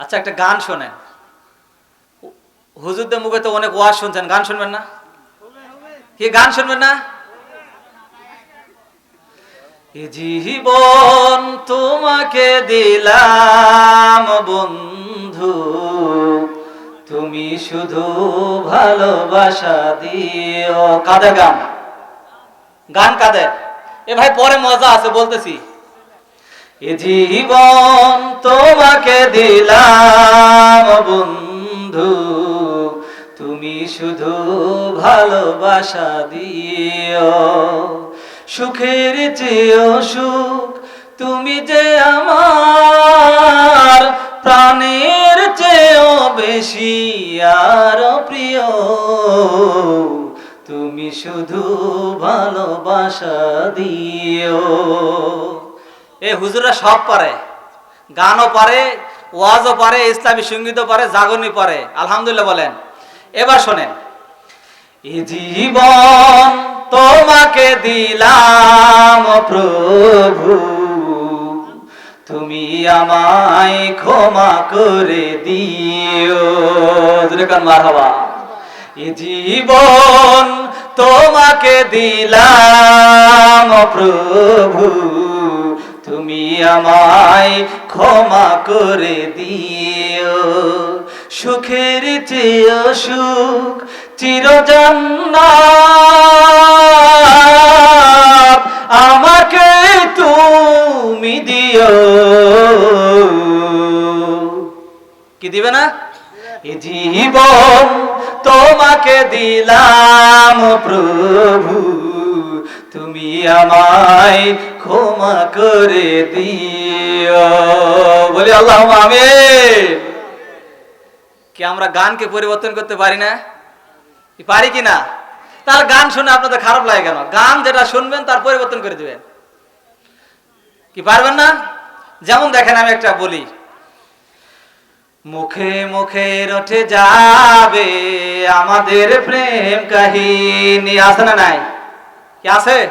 আচ্ছা একটা গান শোনেন। হুজুরদের মুখে তো অনেক ওয়াজ শুনছেন, গান শুনবেন না? কি গান শুনবেন না? জীবন তোমাকে দিলাম, বন্ধু। তুমি শুধু ভালোবাসা দিও। কাদের গান? গান কাদের? এ ভাই, পরে মজা আছে, বলতেছি। জীবন তোমাকে দিলাম বন্ধু। তুমি শুধু ভালোবাসা দিও, সুখের চেয়েও সুখ। তুমি যে আমার প্রাণের চেয়েও বেশি আর প্রিয়। তুমি শুধু ভালোবাসা দিও। এ হুজুরা সব পারে। গানও পারে, ওয়াজও পারে, ইসলামী সঙ্গীতও পারে জাগরণী পারে। আলহামদুলিল্লাহ বলেন। এবার শোনেন। জীবন তোমাকে দিলাম প্রভু, তুমি আমায় ক্ষমা করে দিও। মার হবা এ জীবন তোমাকে দিলাম প্রভু তুমি আমায় ক্ষমা করে দিও। সুখের চেয়েও সুখ চিরজন্নাত আমাকে তুমি দিও। কি দিবে না? এ জীবন তোমাকে দিলাম প্রভু। তুমি আমায় ক্ষমা করে দিও। বলি আল্লাহ আমি কি আমরা গানকে পরিবর্তন করতে পারি না? পারি কি না? তার গান শুনে আপনাদের খারাপ লাগে কেন? গান যেটা শুনবেন তার পরিবর্তন করে দিবেন। কি পারবেন না? যেমন দেখেন আমি একটা বলি, মুখে মুখে রটে যাবে আমাদের প্রেম কাহিনী। আছে না নাই? কি আছে?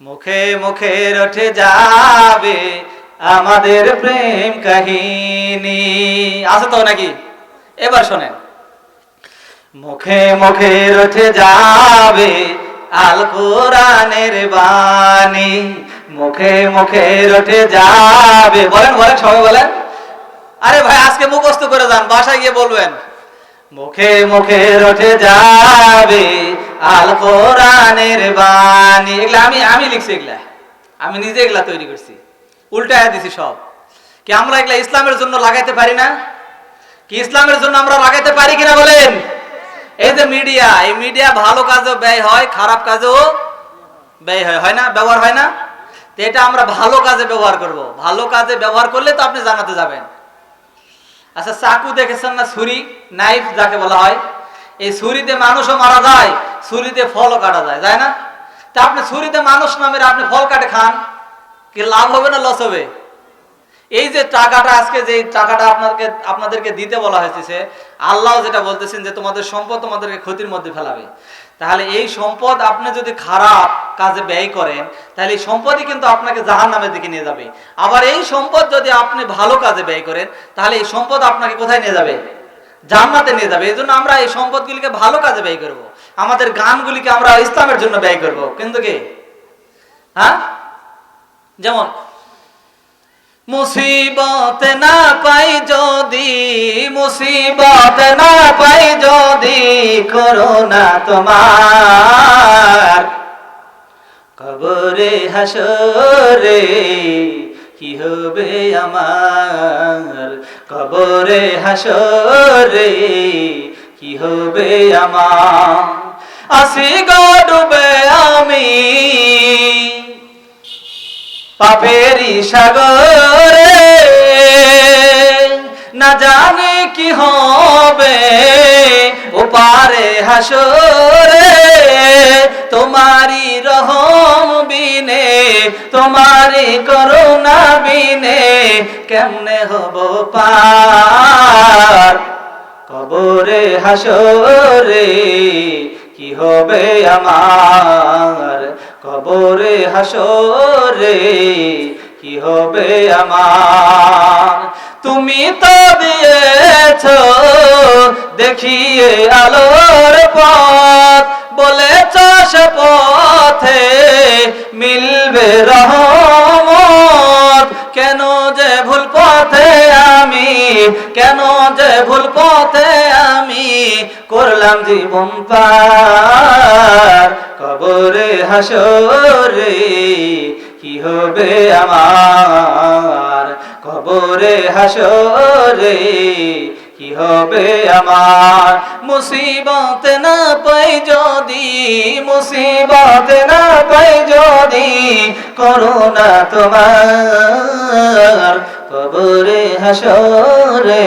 মুখে মুখে রটে যাবে আমাদের প্রেম কাহিনী। আছে তো নাকি? এবার শোনেন। মুখে মুখে রটে যাবে আল কোরআনের বাণী। মুখে মুখে রটে যাবে। বলেন বলেন, সবাই বলেন। আরে ভাই, আজকে মুখস্থ করে যান, বাসায় গিয়ে বলবেন। মুখে মুখে রটে যাবে আল কোরআনের বাণী। এগুলা আমি আমি লিখছি এগুলা। আমি নিজে এগুলা তৈরি করছি। উল্টায় দিছি সব। কি আমরা এগুলা ইসলামের জন্য লাগাইতে পারি না? কি ইসলামের জন্য আমরা লাগাইতে পারি কিনা বলেন? এই যে মিডিয়া, এই মিডিয়া ভালো কাজেও ব্যয় হয়, খারাপ কাজেও ব্যয় হয়। হয় না? ব্যবহার হয় না? তো এটা আমরা ভালো কাজে ব্যবহার করব। ভালো কাজে ব্যবহার করলে তো আপনি জানাতে যাবেন। আচ্ছা চাকু দেখেছেন না ছুরি? নাইফ যাকে বলা হয়। এই ছুরিতে মানুষও মারা যায়, ছুরিতে ফলও কাটা যায় যায় না? তা আপনি ছুরিতে মানুষ নামের আপনি ফল কাটে খান, কি লাভ হবে না লস হবে? এই যে টাকাটা আজকে যে টাকাটা আপনাকে, আপনাদেরকে দিতে বলা হয়েছে আল্লাহ যেটা বলতেছেন যে তোমাদের সম্পদ তোমাদেরকে ক্ষতির মধ্যে ফেলাবে। তাহলে এই সম্পদ আপনি যদি খারাপ কাজে ব্যয় করেন, তাহলে এই সম্পদই কিন্তু আপনাকে জাহান নামের দিকে নিয়ে যাবে। আবার এই সম্পদ যদি আপনি ভালো কাজে ব্যয় করেন, তাহলে এই সম্পদ আপনাকে কোথায় নিয়ে যাবে? জান্নাতে নিয়ে যাবে। এই জন্য আমরা এই সম্পদগুলিকে ভালো কাজে ব্যয় করব। আমাদের গানগুলিকে আমরা ইসলামের জন্য ব্যয় করব। কিন্তু কি? হ্যাঁ? যেমন মুসিবত না পাই যদি, মুসিবত না পাই যদি করোনা তোমার। কবরে হাসরে কি হবে আমার? কবরে হাসরে কি হবে আমার? আসি গো ডুবে আমি। পাপেরি সাগরে। না জানে কি হবে ওপারে হাসরে। তোমারি রহম বিনে তোমারি করুণা বিনে, কেমনে হব পার? কবরে হাসরে কি হবে আমার? কবরে হাসরে কি হবে আমার? তুমি তো দিয়েছ দেখিয়ে আলোর পথ, বলেছ সে পথে মিলবে রহমত। কেন যে ভুল পথে আমি, কেন যে ভুল পথে করলাম জীবন পার। কবরে হাসরে কি হবে আমার? কবরে হাসরে কি হবে আমার? মুসিবত না পাই যদি, মুসিবত না পাই যদি করোনা তোমার। কবরে হাসরে